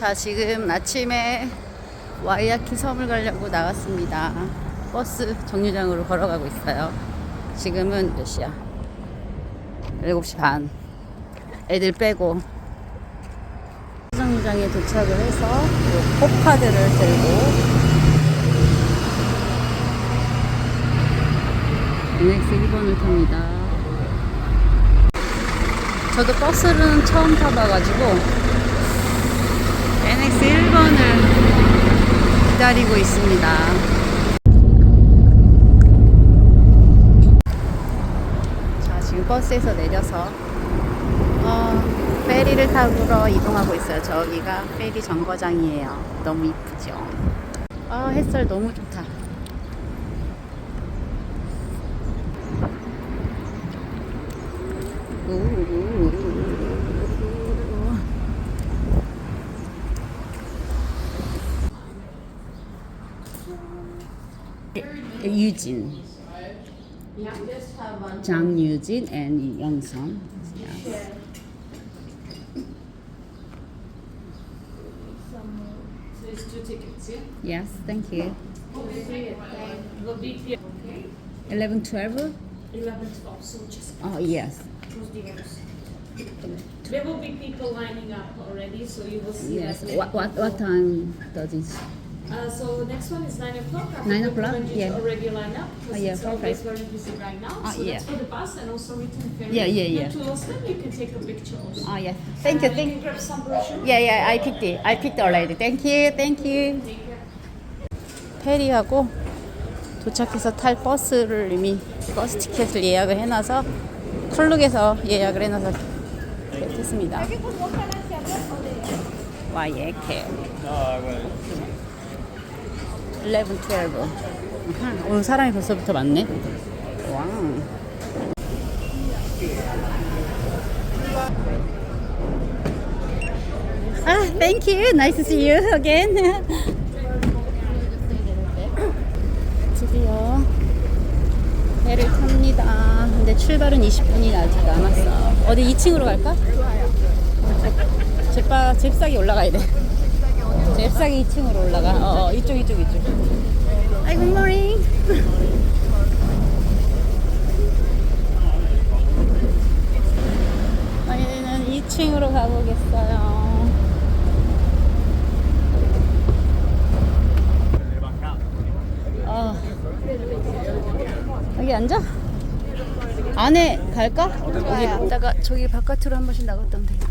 자, 지금 아침에 와이아키 섬을 가려고 나갔습니다. 버스 정류장으로 걸어가고 있어요. 지금은 몇 시야? 7시 반. 애들 빼고 정류장에 도착을 해서 요 포카드를 들고 NX 1번을 탑니다. 저도 버스는 처음 타봐가지고 NX 1번을 기다리고 있습니다. 자, 지금 버스에서 내려서 어, 페리를 타고 이동하고 있어요. 저기가 페리 정거장이에요. 너무 이쁘죠? 아, 햇살 너무 좋다. 유진, Eugene. Chang Eugene and Young Song. Yes. Yeah? Yes, thank you. Eleven twelve. so just. Oh, yes. There will be people lining up already, so you will see. Yes, what, what, what time does it? Uh, so next one is 9 o'clock. I Nine o'clock? is Yeah. already lined up because Oh, yeah, it's always very busy right now. Ah, so yeah. that's for the bus and also return ferry. Yeah, yeah, yeah. And to Oslo, you can take a picture also. Oh, yes. Thank you, Uh, thank You can grab some brochure. Yeah, yeah, I picked it. I picked already. Thank you, thank you. Take care. 페리하고 도착해서 탈 버스를 이미 버스 티켓을 예약을 해놔서 클룩에서 예약을 해놔서 했습니다. 와, 예케. 11, 12. 아하, 오늘 사람이 벌써부터 많네. 와. 아, thank you. Nice to see you again. 드디어 배를 탑니다. 근데 출발은 20분이 아직 남았어. 어디 2층으로 갈까? 잽바, 잽싸기 올라가야 돼. 잽싸기 2층으로 올라가. 어, 어 이쪽, 이쪽, 이쪽. 아이, 굿모닝. 저희는 2층으로 가보겠어요. 아, 여기 앉아? 안에 갈까? 여기 있다가 저기 바깥으로 한 번씩 나갔다 오면 되겠다.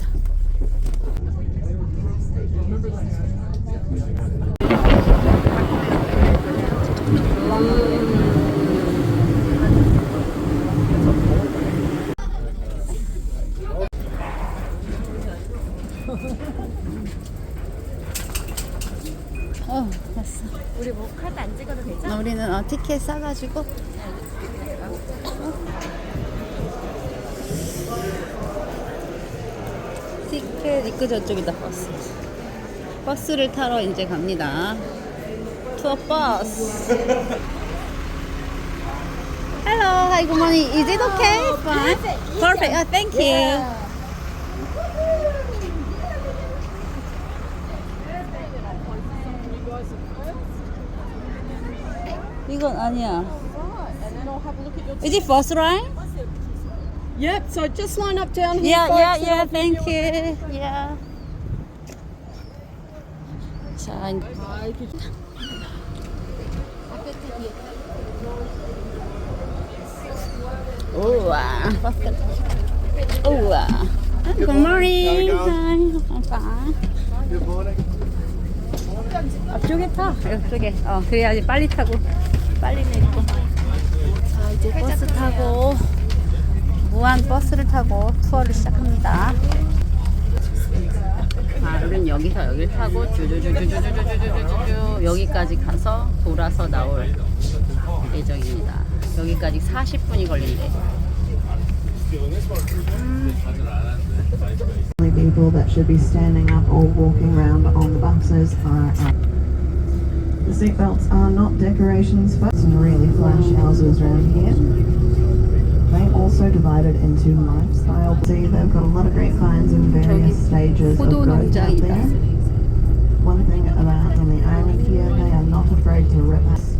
어, 됐어. 우리 뭐 카드 안 찍어도 되죠? 어, 티켓 싸가지고 티켓 입구 저쪽이다 버스 버스를 타러 이제 갑니다 투어 버스 Hello, hi, good morning. Is it okay? Fine. Perfect. Oh, thank you. 이건 아니야. Is it first line? Yep, so just line up down here. Yeah, yeah, yeah. Thank you. Yeah. 자, 우와. 우와. Good morning. Hi. Good morning. 앞쪽에 타. 옆쪽에. 어, 그래야지 빨리 타고 빨리 내리고. 자, 이제 버스 타고 무한 버스를 타고 투어를 시작합니다. 아, 우린 여기서 여기를 타고 쭈쭈쭈쭈쭈쭈쭈쭈쭈 여기까지 가서 돌아서 나올 예정입니다. 여기까지 40분이 걸린대. only The seatbelts are not decorations for some really flash houses around here. They also divided into lifestyle. See, they've got a lot of great finds in various stages of growth out there. One thing about on the island here, they are not afraid to rip us,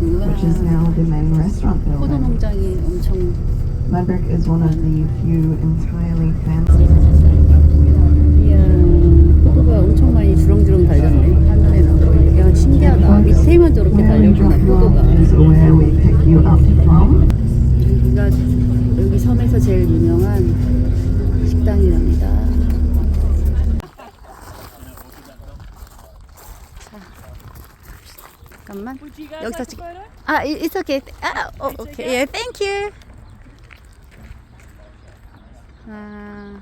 which is now the main restaurant building. Mudbrick is one of the few entirely family. 이야, 엄청 많이 주렁주렁 달렸네. 신기하다 밑에만 저렇게 you 포도가. 여기가 여기 섬에서 제일 유명한 식당이랍니다 자 잠깐만 여기서 찍 아, 이- it's okay. 아, 어, 오케이. 예, thank you. 하나,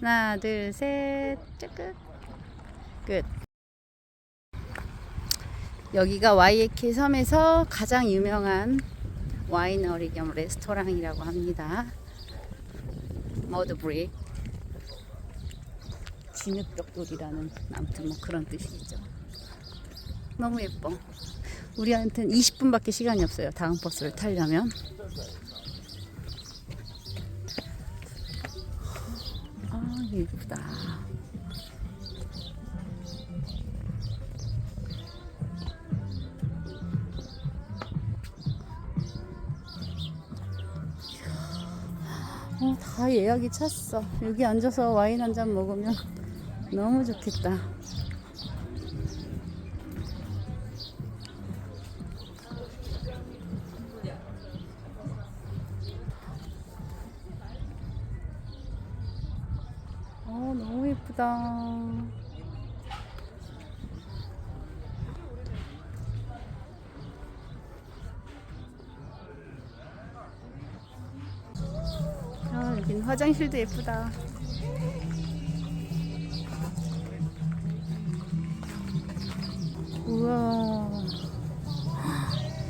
하나, 둘, 셋, 끝. 끝. 여기가 와이에키 섬에서 가장 유명한 와이너리 겸 레스토랑이라고 합니다. 머드브릭. 진흙벽돌이라는 아무튼 뭐 그런 뜻이죠. 너무 예뻐. 우리한테는 20분밖에 시간이 없어요. 다음 버스를 타려면. 아, 예쁘다. 다 예약이 찼어. 여기 앉아서 와인 한 잔 먹으면 너무 좋겠다. 여긴 화장실도 예쁘다. 우와.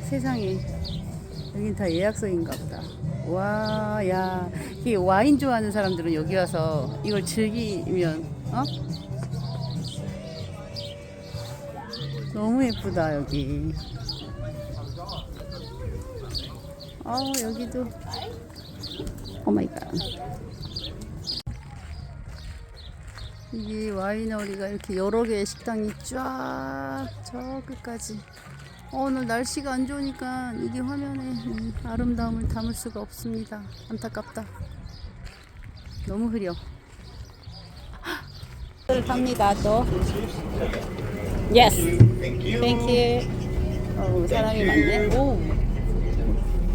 세상에. 여긴 다 예약석인가 보다. 와, 야. 이 와인 좋아하는 사람들은 여기 와서 이걸 즐기면, 어? 너무 예쁘다, 여기. 어, 여기도. 오 마이 갓. 이게 와이너리가 이렇게 여러 개의 식당이 쫙 저 끝까지. 어, 오늘 날씨가 안 좋으니까 이게 화면에 이 아름다움을 담을 수가 없습니다. 안타깝다. 너무 흐려. 를 탑니다 또. Yes. Thank you. 어, 사람이 많네. 오.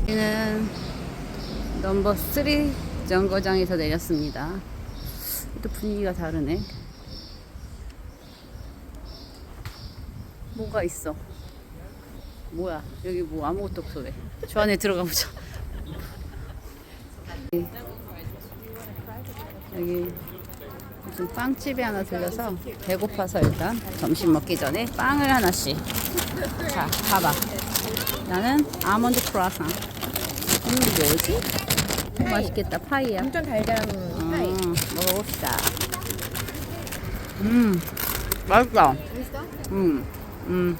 여기는 넘버 3 정거장에서 내렸습니다. 또 분위기가 다르네. 뭐가 있어? 뭐야? 여기 뭐 아무것도 없어 왜? 저 안에 들어가 보자. 여기 무슨 빵집에 하나 들려서 배고파서 일단 점심 먹기 전에 빵을 하나씩. 자, 봐봐. 나는 아몬드 크루아상. 음, 뭐지? 어, 맛있겠다. 파이야. 엄청 달달한 파이. 음, 먹어봅시다. 음, 맛있다. 음, 음.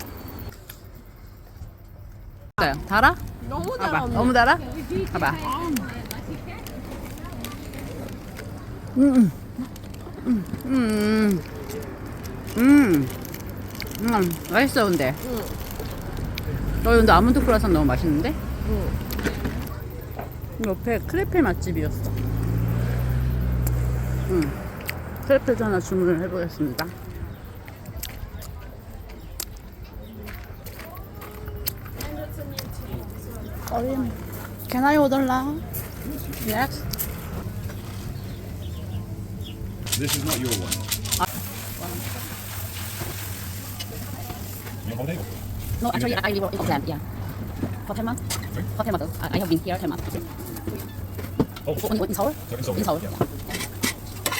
어때요? 달아? 너무 봐봐. 달아. 너무 달아? 봐봐. 음, 음, 음, 음, 음, 맛있어 근데. 어, 근데 아몬드 크루아상 너무 맛있는데? 옆에 크레페 맛집이었어. 음, 크레페도 하나 주문을 해보겠습니다. 어린. Can I order now? Yes. This is not your one. You on holiday? No, actually, I live in Auckland. Yeah. For 10 months. For 10 months. I I have been here 10 months. Oh. On, on, in Seoul? In Seoul. Yeah.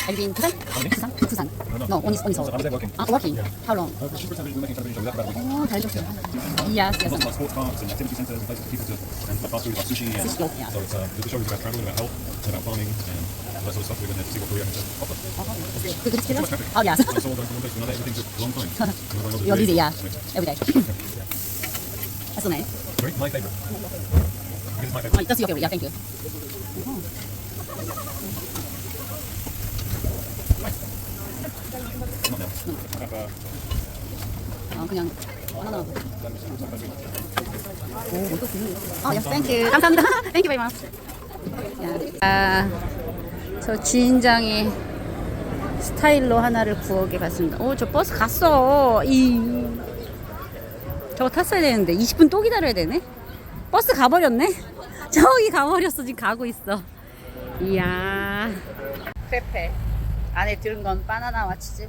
Have you been to Busan? Busan? Busan? No, no. no on, on Seoul. I'm still working. Ah, working? Yeah. How long? Uh, a. Oh, yeah. Yes, yes. Lots of sports parks and activity centers and places for people to, and fast food like sushi. And, sushi, yeah. So it's, uh, the show is about travel, about health, about farming, and that sort of stuff. We're going to see what Korea has to offer. Oh, good. Good? Oh, yes. Going from one place to another. Everything took a long time. You're busy, yeah. Every day. That's nice. Great. My favorite. Because it's my favorite. Oh, that's your favorite, yeah, thank you. 아 그냥 바나나. 오, 뭐또 드는 어, yes, thank you. 감사합니다. you very much. 아, 저 주인장의 스타일로 하나를 구하게 갔습니다. 오, 저 버스 갔어. 이 저거 탔어야 되는데 20분 또 기다려야 되네. 버스 가버렸네. 저기 가버렸어. 지금 가고 있어. 이야. 크레페. 안에 들은 건 바나나와 치즈.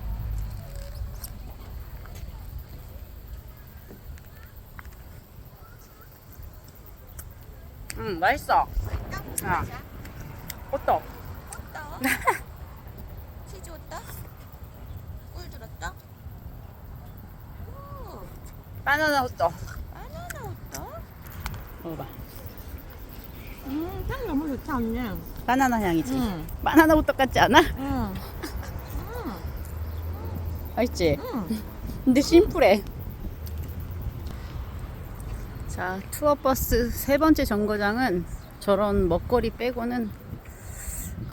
음, 맛있어. 아. 호떡. 치즈 왔다? 꿀 들었다? 바나나 호떡. 바나나 왔다? 먹어봐. 음, 향 너무 좋다, 언니. 바나나 향이지. 응. 바나나 호떡 같지 않아? 응. 맛있지? 응. 근데 심플해. 자, 투어버스 세 번째 정거장은 저런 먹거리 빼고는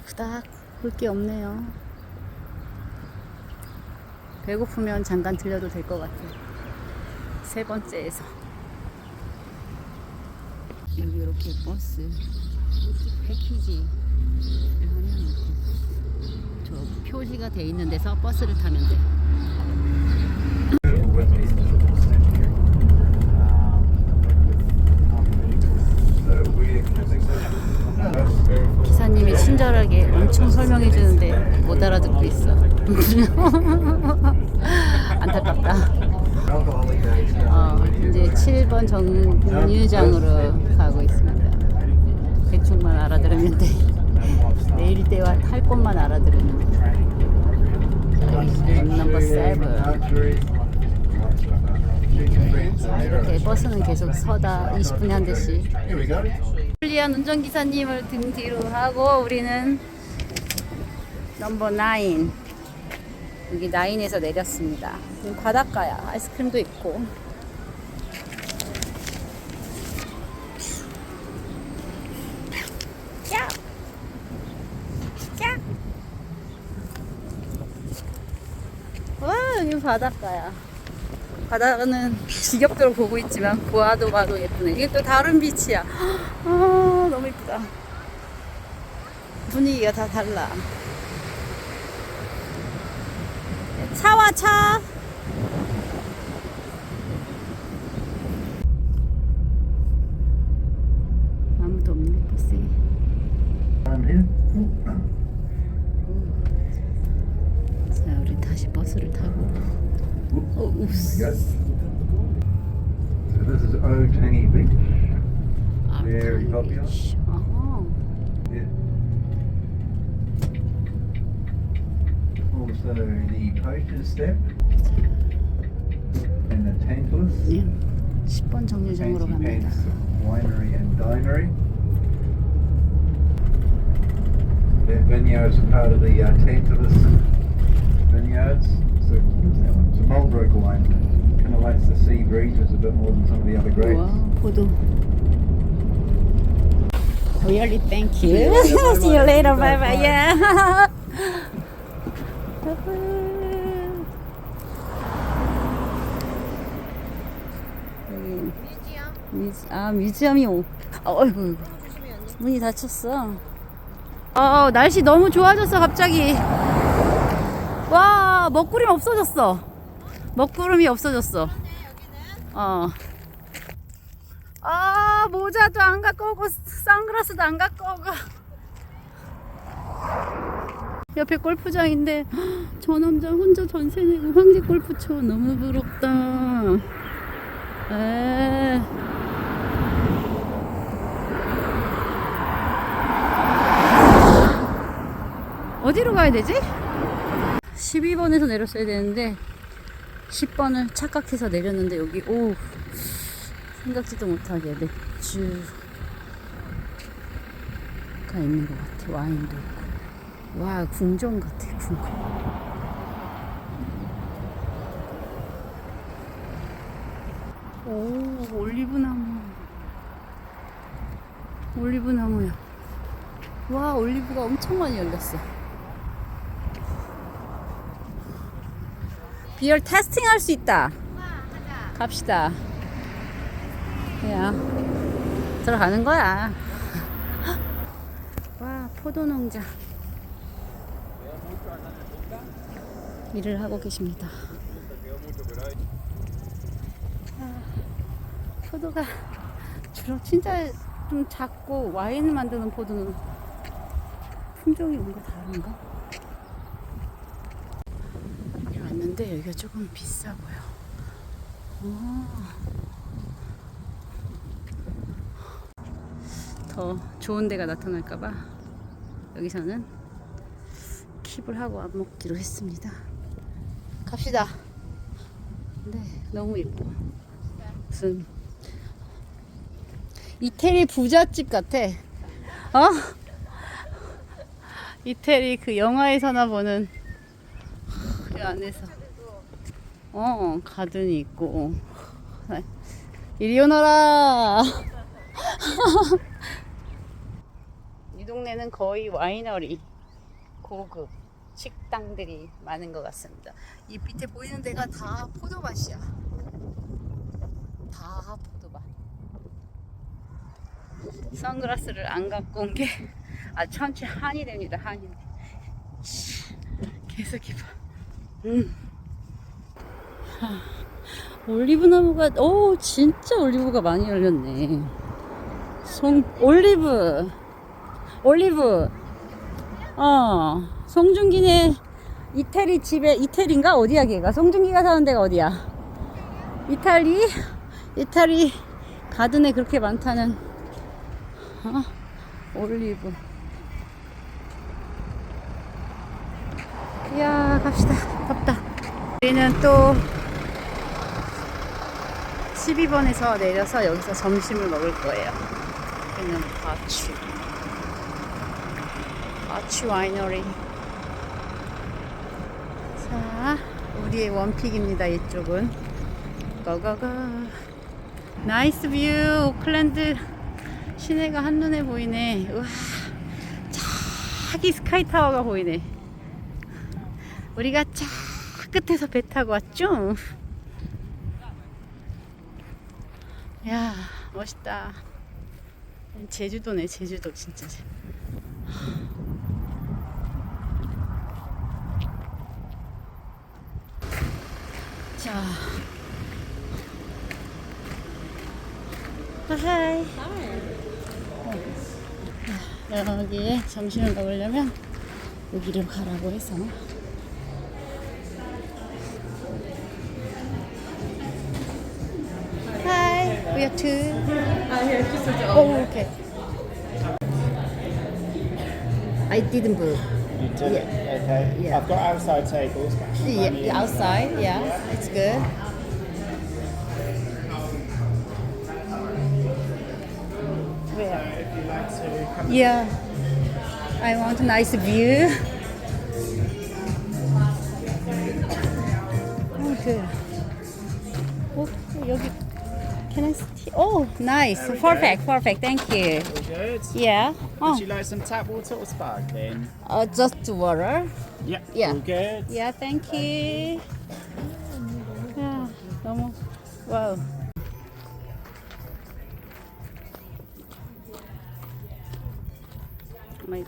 그닥 볼 게 없네요. 배고프면 잠깐 들려도 될 것 같아요. 세 번째에서. 여기 이렇게 버스 패키지 저 표시가 돼 있는 데서 버스를 타면 돼. 기사님이 친절하게 엄청 설명해 주는데 못 알아듣고 있어. 안타깝다. 어, 이제 7번 정류장으로 가고 있습니다. 대충만 알아들으면 돼. 때와 할 것만 알아들으면 돼. 넘버 7. 자, 이렇게 버스는 계속 서다 20분에 한 대씩. 불리한 운전기사님을 등 뒤로 하고 우리는 넘버 9 여기 9에서 내렸습니다. 바닷가야. 아이스크림도 있고. 야! 야! 와, 여기 바닷가야. 바다는 지겹도록 보고 있지만 보아도 봐도 예쁘네. 이게 또 다른 빛이야. 아 너무 예쁘다. 분위기가 다 달라. 차와 차. 다시 버스를 타고. 어, 우스. So this is Otani Beach. Very popular. 어허. Yeah. Also the Poacher's Step and the Tantalus. 예. 10번 정류장으로 Fancy 갑니다. Pants Winery and Dinery. That vineyards are part of the uh, Tantalus Vineyards. So? It's a Marlborough wine. Kind of likes the sea breeze just a bit more than some of the other grapes. 와, 포도. Really, thank you. See you later. Bye bye. Yeah. 여기 뮤지엄. 아 뮤지엄이 오. 아, 어이구. 문이 닫혔어. 어 날씨 너무 좋아졌어 갑자기. 와 먹구름 없어졌어. 먹구름이 없어졌어. 어. 아 모자도 안 갖고 오고 선글라스도 안 갖고 오고 옆에 골프장인데 저 남자 혼자 전세 내고 황제 골프 쳐 너무 부럽다 에. 어디로 가야 되지? 12번에서 내렸어야 되는데 10번을 착각해서 내렸는데 여기 오 생각지도 못하게 맥주가 있는 것 같아. 와인도 있고. 와 궁전 같아 궁전 오 올리브나무. 올리브나무야. 와 올리브가 엄청 많이 열렸어 비열 테스팅 할 수 있다 갑시다. 야, 들어가는 거야. 와, 포도 농장. 일을 하고 계십니다. 아, 포도가 주로 진짜 좀 작고 와인을 만드는 포도는 품종이 뭔가 다른가? 왔는데 여기가 조금 비싸 보여. 더 좋은 데가 나타날까봐 여기서는 킵을 하고 안 먹기로 했습니다. 갑시다. 네, 너무 예뻐. 무슨 이태리 부잣집 같아. 어? 이태리 그 영화에서나 보는 이 안에서 어 가든이 있고 이리 오너라. 이 동네는 거의 와이너리 고급 식당들이 많은 것 같습니다. 이 밑에 보이는 데가 다 포도밭이야. 다 포도밭. 선글라스를 안 갖고 온 게 아 천체 한이 됩니다. 한이. 계속 입어. 음. 하, 올리브 나무가 오 진짜 올리브가 많이 열렸네. 송 올리브. 올리브. 어 송중기네 이태리 집에 이태리인가? 어디야 걔가? 송중기가 사는 데가 어디야? 이탈리? 이탈리 가든에 그렇게 많다는 어? 올리브. 이야 갑시다. 덥다. 우리는 또 12번에서 내려서 여기서 점심을 먹을 거예요. 여기는 바추 바추 와이너리. 자 우리의 원픽입니다 이쪽은. 고고고 나이스 뷰 오클랜드. 시내가 한눈에 보이네. 우와 저기 스카이타워가 보이네. 우리가 저 끝에서 배 타고 왔죠 야 멋있다. 제주도네 제주도 진짜. 자. 하이. 여기에 점심을 먹으려면 여기를 가라고 해서 Hi, we are two. Oh, okay. I didn't book. You did it? Okay. Yeah. I've got outside tables. Yeah, the outside. Yeah, it's good. Where? If like to come Yeah. I want a nice view. Oh, good. Oh, 여기. Can I see? Oh, nice. Perfect. Perfect. Thank you. all good. Yeah. Oh, Would you like some tap water or sparkling? uh, just water. Yep. Yeah. All good. Yeah, thank you. 야, 너무 와우. 마이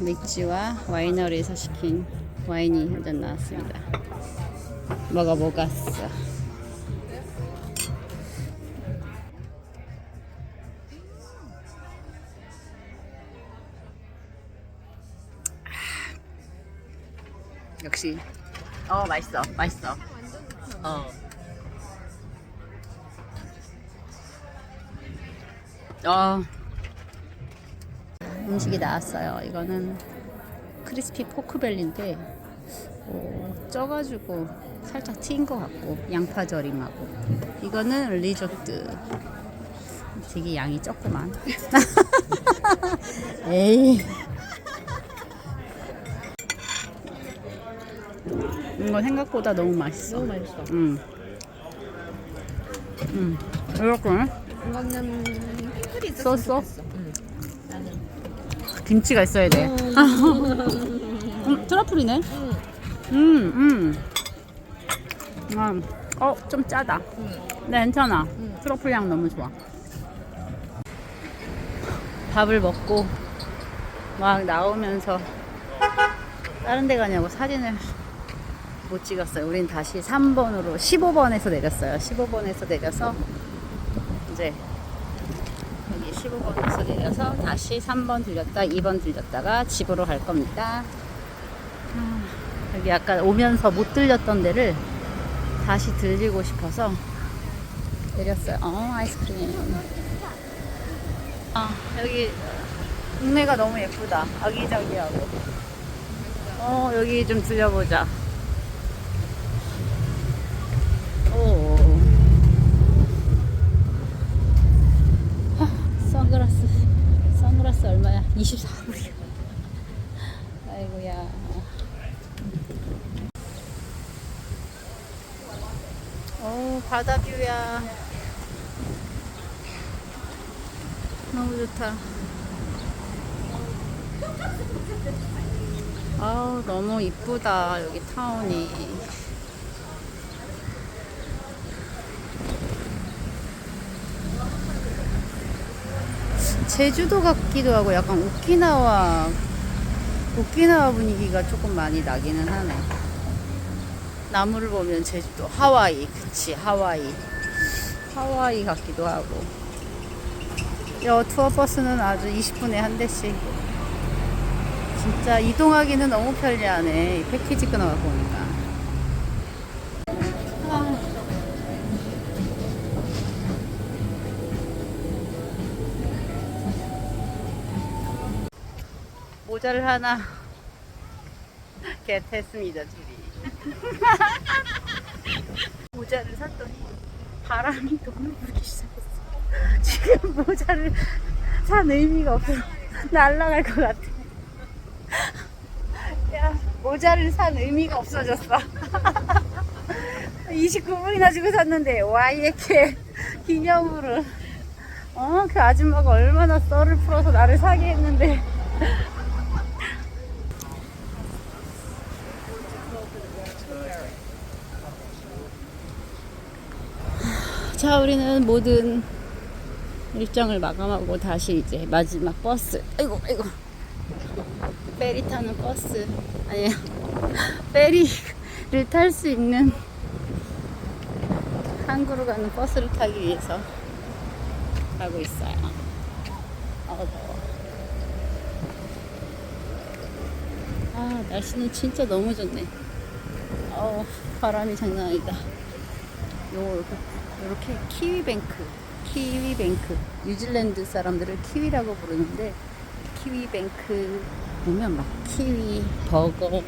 맥주와 와이너리에서 시킨 와인이 한 잔 나왔습니다. 먹어보겠어. 역시 어 맛있어 맛있어 어. 어 음식이 나왔어요 이거는 크리스피 포크벨리인데 어, 쪄가지고 살짝 튀긴 것 같고 양파 절임하고 이거는 리조트 되게 양이 적구만 에이 이거 생각보다 너무 맛있어. 너무 맛있어. 응. 응. 이렇게. 이거는 피클이? 김치가 있어야 돼. 음, 트러플이네. 음, 음. 음. 어, 좀 짜다. 네, 괜찮아. 트러플 향 너무 좋아. 밥을 먹고 막 나오면서 다른 데 가냐고 사진을 못 찍었어요. 우린 다시 3번으로 15번에서 내렸어요. 15번에서 내려서 이제 여기 15번에서 내려서 다시 3번 들렸다 2번 들렸다가 집으로 갈 겁니다. 아, 여기 아까 오면서 못 들렸던 데를 다시 들리고 싶어서 내렸어요. 어, 아이스크림. 아, 여기 동네가 너무 예쁘다. 아기자기하고. 어, 여기 좀 들려보자. 오. 하, 선글라스. 선글라스 얼마야? 24불이야. 아이고야. 오, 바다 뷰야. 너무 좋다. 아우, 너무 이쁘다. 여기 타운이. 제주도 같기도 하고 약간 오키나와 오키나와 분위기가 조금 많이 나기는 하네. 나무를 보면 제주도 하와이 그치 하와이. 하와이 같기도 하고. 여 투어 버스는 아주 20분에 한 대씩. 진짜 이동하기는 너무 편리하네. 이 패키지 끊어갖고 오니 모자를 하나 겟했습니다 둘이. 모자를 샀더니 바람이 너무 불기 시작했어 지금 모자를 산 의미가 없어 날아갈 것 같아. 야 모자를 산 의미가 없어졌어. 29분이나 주고 샀는데 와 이렇게 기념으로. 어 그 아줌마가 얼마나 썰을 풀어서 나를 사게 했는데 자, 우리는 모든 일정을 마감하고 다시 이제 마지막 버스. 아이고, 아이고. 페리 타는 버스. 아니에요. 페리를 탈 수 있는 항구로 가는 버스를 타기 위해서 가고 있어요. 아, 더워. 아, 날씨는 진짜 너무 좋네. 어 바람이 장난 아니다. 요, 요렇게 키위뱅크, 키위뱅크. 뉴질랜드 사람들을 키위라고 부르는데, 키위뱅크 보면 막 키위, 버거,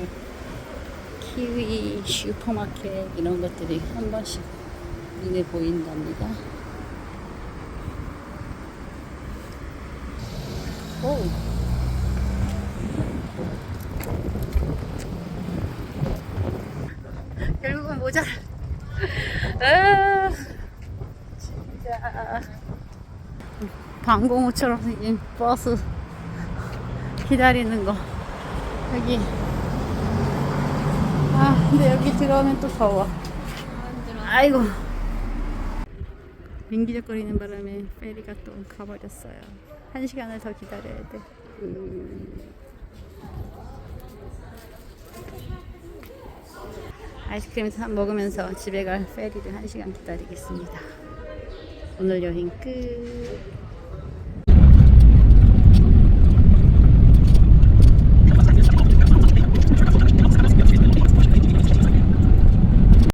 키위 슈퍼마켓 이런 것들이 한 번씩 눈에 보인답니다. 오! 결국은 모자를 아, 방공호처럼 생긴 버스 기다리는 거. 여기. 아 근데 여기 들어오면 또 더워. 아이고. 민기적거리는 바람에 페리가 또 가버렸어요. 한 시간을 더 기다려야 돼. 음. 아이스크림 사 먹으면서 집에 갈 페리를 한 시간 기다리겠습니다. 오늘 여행 끝.